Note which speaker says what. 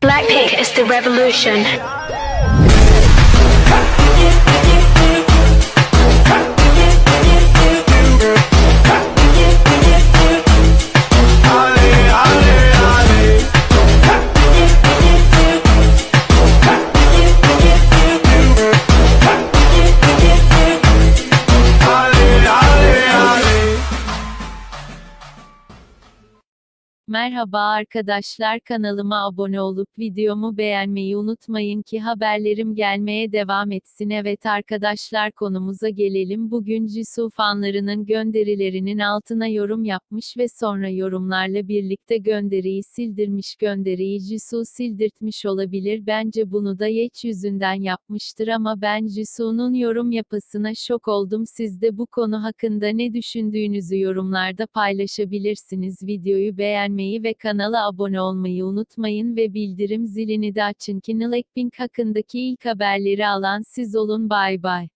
Speaker 1: Blackpink is the revolution.
Speaker 2: Merhaba arkadaşlar kanalıma abone olup videomu beğenmeyi unutmayın ki haberlerim gelmeye devam etsin. Evet arkadaşlar konumuza gelelim. Bugün Jisoo fanlarının gönderilerinin altına yorum yapmış ve sonra yorumlarla birlikte gönderiyi sildirmiş. Gönderiyi Jisoo sildirtmiş olabilir. Bence bunu da Yeç yüzünden yapmıştır ama ben Jisoo'nun yorum yapısına şok oldum. Siz de bu konu hakkında ne düşündüğünüzü yorumlarda paylaşabilirsiniz. Videoyu beğenmeyi ve kanala abone olmayı unutmayın ve bildirim zilini de açın ki Blackpink hakkındaki ilk haberleri alan siz olun. Bay bay.